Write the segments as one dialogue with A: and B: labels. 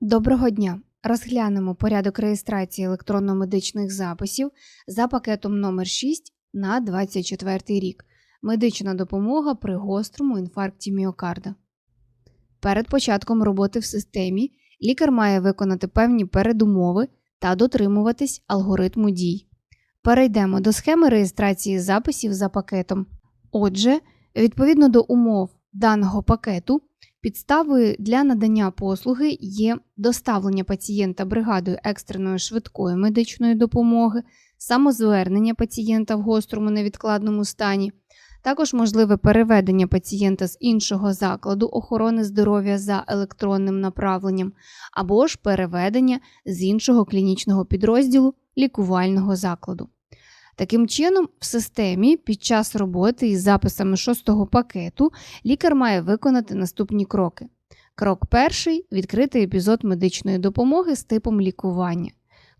A: Доброго дня! Розглянемо порядок реєстрації електронно-медичних записів за пакетом номер 6 на 24 рік. Медична допомога при гострому інфаркті міокарда. Перед початком роботи в системі лікар має виконати певні передумови та дотримуватись алгоритму дій. Перейдемо до схеми реєстрації записів за пакетом. Отже, відповідно до умов даного пакету, Підставою для надання послуги є доставлення пацієнта бригадою екстреної швидкої медичної допомоги, самозвернення пацієнта в гострому невідкладному стані, також можливе переведення пацієнта з іншого закладу охорони здоров'я за електронним направленням, або ж переведення з іншого клінічного підрозділу лікувального закладу. Таким чином, в системі під час роботи із записами шостого пакету лікар має виконати наступні кроки. Крок перший відкрити епізод медичної допомоги з типом лікування.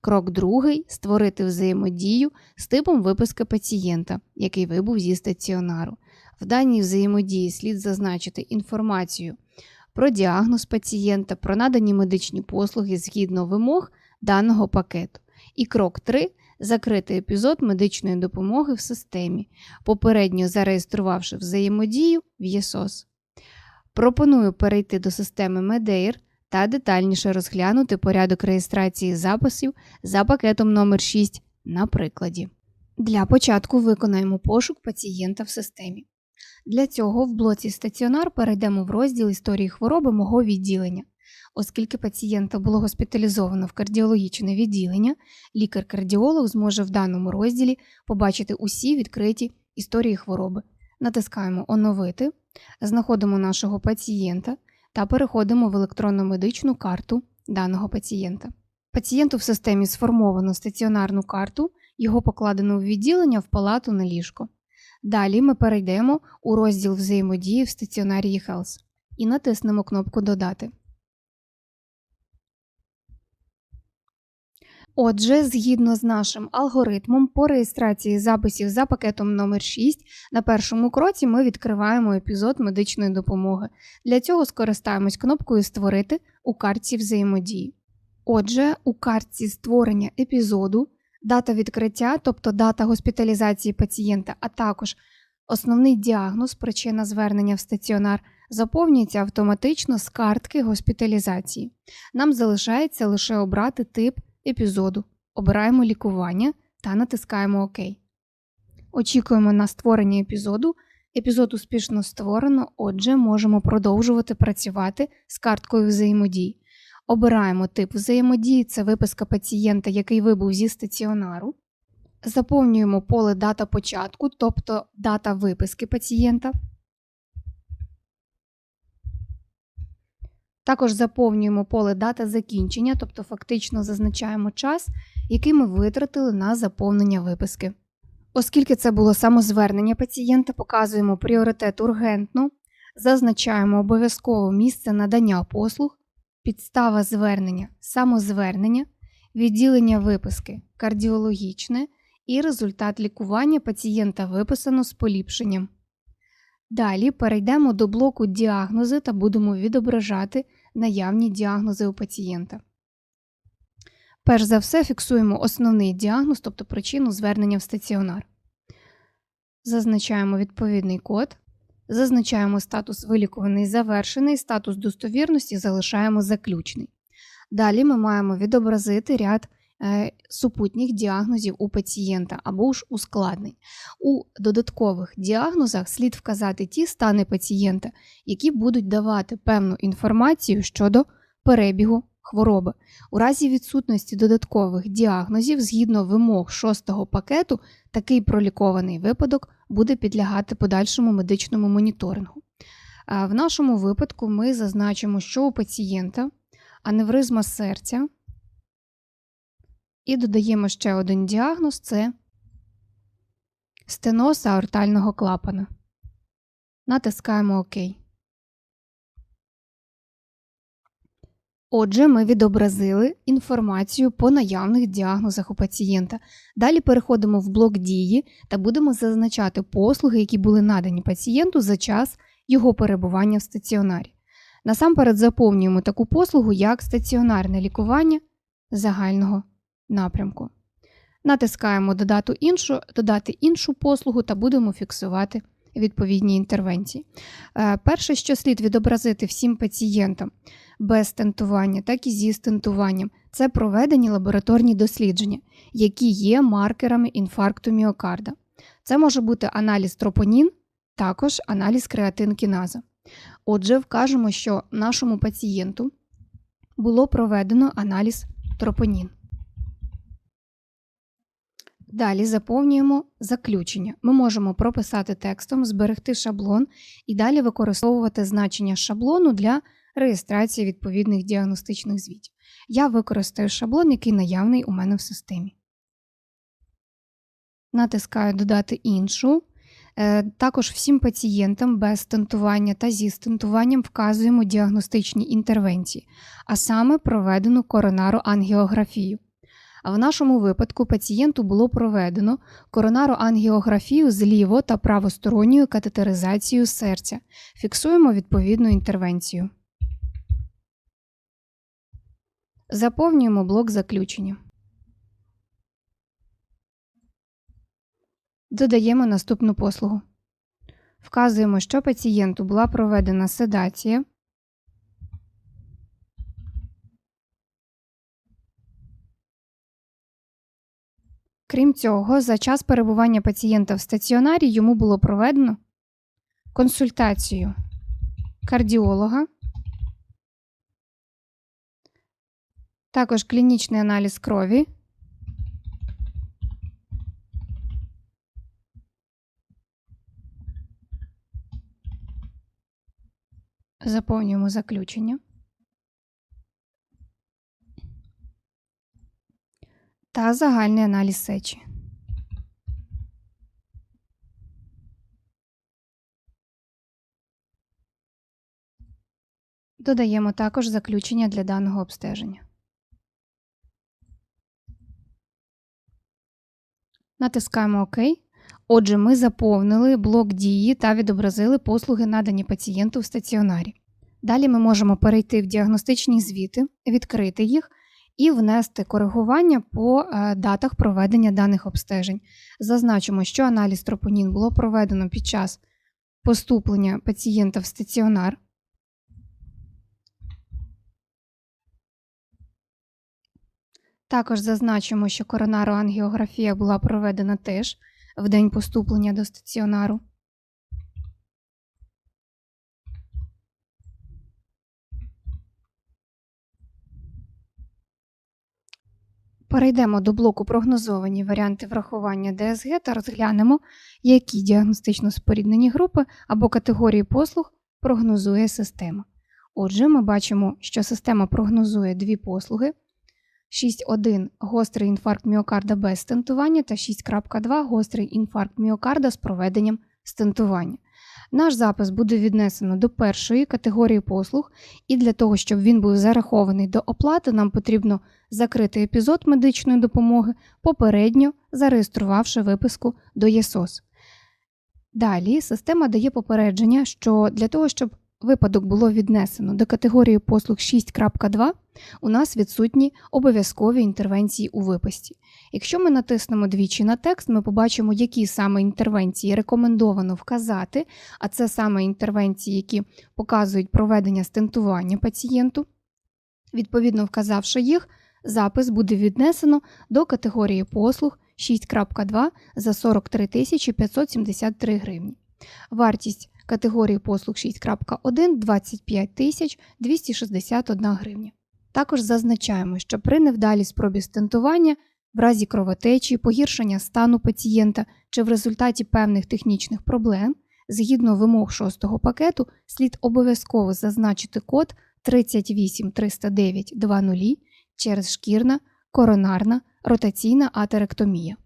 A: Крок другий створити взаємодію з типом виписки пацієнта, який вибув зі стаціонару. В даній взаємодії слід зазначити інформацію про діагноз пацієнта, про надані медичні послуги згідно вимог даного пакету. І крок 3 закрити епізод медичної допомоги в системі, попередньо зареєструвавши взаємодію в ЄСОС. Пропоную перейти до системи Medeir та детальніше розглянути порядок реєстрації записів за пакетом номер 6 на прикладі. Для початку виконаємо пошук пацієнта в системі. Для цього в блоці стаціонар перейдемо в розділ історії хвороби мого відділення. Оскільки пацієнта було госпіталізовано в кардіологічне відділення, лікар-кардіолог зможе в даному розділі побачити усі відкриті історії хвороби. Натискаємо Оновити, знаходимо нашого пацієнта та переходимо в електронну медичну карту даного пацієнта. Пацієнту в системі сформовано стаціонарну карту, його покладено в відділення в палату на ліжко. Далі ми перейдемо у розділ взаємодії в стаціонарі eHealth і натиснемо кнопку Додати. Отже, згідно з нашим алгоритмом по реєстрації записів за пакетом номер 6 на першому кроці ми відкриваємо епізод медичної допомоги. Для цього скористаємось кнопкою Створити у картці взаємодії. Отже, у картці створення епізоду, дата відкриття, тобто дата госпіталізації пацієнта, а також основний діагноз, причина звернення в стаціонар, заповнюється автоматично з картки госпіталізації. Нам залишається лише обрати тип епізоду, обираємо лікування та натискаємо ОК. Очікуємо на створення епізоду. Епізод успішно створено, отже, можемо продовжувати працювати з карткою взаємодії. Обираємо тип взаємодії, це виписка пацієнта, який вибув зі стаціонару. Заповнюємо поле дата початку, тобто дата виписки пацієнта. Також заповнюємо поле дата закінчення, тобто фактично зазначаємо час, який ми витратили на заповнення виписки. Оскільки це було самозвернення пацієнта, показуємо пріоритет ургентно, зазначаємо обов'язково місце надання послуг, підстава звернення, самозвернення, відділення виписки, кардіологічне і результат лікування пацієнта виписано з поліпшенням. Далі перейдемо до блоку діагнози та будемо відображати наявні діагнози у пацієнта. Перш за все, фіксуємо основний діагноз, тобто причину звернення в стаціонар. Зазначаємо відповідний код, зазначаємо статус вилікуваний завершений, статус достовірності залишаємо заключний. Далі ми маємо відобразити ряд супутніх діагнозів у пацієнта або ж ускладнень. У додаткових діагнозах слід вказати ті стани пацієнта, які будуть давати певну інформацію щодо перебігу хвороби. У разі відсутності додаткових діагнозів, згідно вимог шостого пакету, такий пролікований випадок буде підлягати подальшому медичному моніторингу. В нашому випадку ми зазначимо, що у пацієнта аневризма серця. І додаємо ще один діагноз це стеноз аортального клапана. Натискаємо ОК. Отже, ми відобразили інформацію по наявних діагнозах у пацієнта. Далі переходимо в блок дії та будемо зазначати послуги, які були надані пацієнту за час його перебування в стаціонарі. Насамперед заповнюємо таку послугу, як стаціонарне лікування загального напрямку. Натискаємо додати іншу, додати іншу послугу та будемо фіксувати відповідні інтервенції. Е, Перше, що слід відобразити всім пацієнтам без стентування, так і зі стентуванням, це проведені лабораторні дослідження, які є маркерами інфаркту міокарда. Це може бути аналіз тропонін, також аналіз креатинкіназа. Отже, вкажемо, що нашому пацієнту було проведено аналіз тропонін. Далі заповнюємо заключення. Ми можемо прописати текстом, зберегти шаблон і далі використовувати значення шаблону для реєстрації відповідних діагностичних звітів. Я використаю шаблон, який наявний у мене в системі. Натискаю Додати іншу. Е, Також всім пацієнтам без стентування та зі стентуванням вказуємо діагностичні інтервенції, а саме проведену коронару ангіографію. А в нашому випадку пацієнту було проведено коронароангіографію з ліво- та правосторонньою катетеризацією серця. Фіксуємо відповідну інтервенцію. Заповнюємо блок заключення. Додаємо наступну послугу. Вказуємо, що пацієнту була проведена седація. Крім цього, за час перебування пацієнта в стаціонарі йому було проведено консультацію кардіолога, також клінічний аналіз крові, заповнюємо заключення. Та загальний аналіз сечі. Додаємо також заключення для даного обстеження. Натискаємо ОК. Отже, ми заповнили блок дії та відобразили послуги, надані пацієнту в стаціонарі. Далі ми можемо перейти в діагностичні звіти, відкрити їх і внести коригування по е, датах проведення даних обстежень. Зазначимо, що аналіз тропонін було проведено під час поступлення пацієнта в стаціонар. Також зазначимо, що коронароангіографія була проведена теж в день поступлення до стаціонару. Перейдемо до блоку прогнозовані варіанти врахування ДСГ та розглянемо, які діагностично споріднені групи або категорії послуг прогнозує система. Отже, ми бачимо, що система прогнозує дві послуги: 6.1 гострий інфаркт міокарда без стентування та 6.2 гострий інфаркт міокарда з проведенням стентування. Наш запис буде віднесено до першої категорії послуг, і для того, щоб він був зарахований до оплати, нам потрібно закрити епізод медичної допомоги, попередньо зареєструвавши виписку до ЄСОС. Далі система дає попередження, що для того, щоб випадок було віднесено до категорії послуг 6.2, у нас відсутні обов'язкові інтервенції у виписці. Якщо ми натиснемо двічі на текст, ми побачимо, які саме інтервенції рекомендовано вказати, а це саме інтервенції, які показують проведення стентування пацієнту. Відповідно, вказавши їх, запис буде віднесено до категорії послуг 6.2 за 43 573 гривні. Вартість категорії послуг 6.1 25 261 гривня. Також зазначаємо, що при невдалій спробі стентування, в разі кровотечі, погіршення стану пацієнта чи в результаті певних технічних проблем, згідно вимог 6 пакету, слід обов'язково зазначити код 3830920 через шкірна, коронарна, ротаційна атеректомія.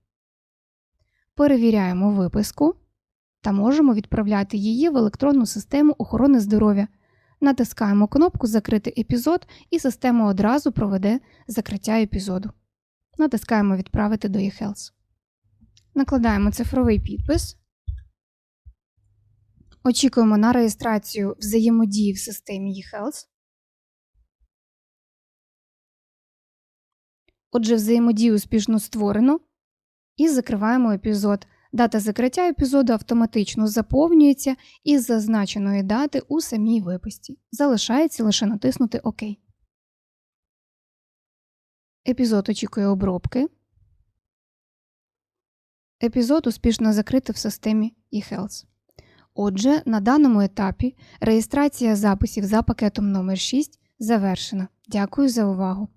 A: Перевіряємо виписку та можемо відправляти її в електронну систему охорони здоров'я. Натискаємо кнопку Закрити епізод і система одразу проведе закриття епізоду. Натискаємо Відправити до eHealth. Накладаємо цифровий підпис. Очікуємо на реєстрацію взаємодії в системі eHealth. Отже, взаємодію успішно створено. І закриваємо епізод. Дата закриття епізоду автоматично заповнюється із зазначеної дати у самій виписці. Залишається лише натиснути ОК. Епізод очікує обробки. Епізод успішно закрити в системі eHealth. Отже, на даному етапі реєстрація записів за пакетом номер 6 завершена. Дякую за увагу!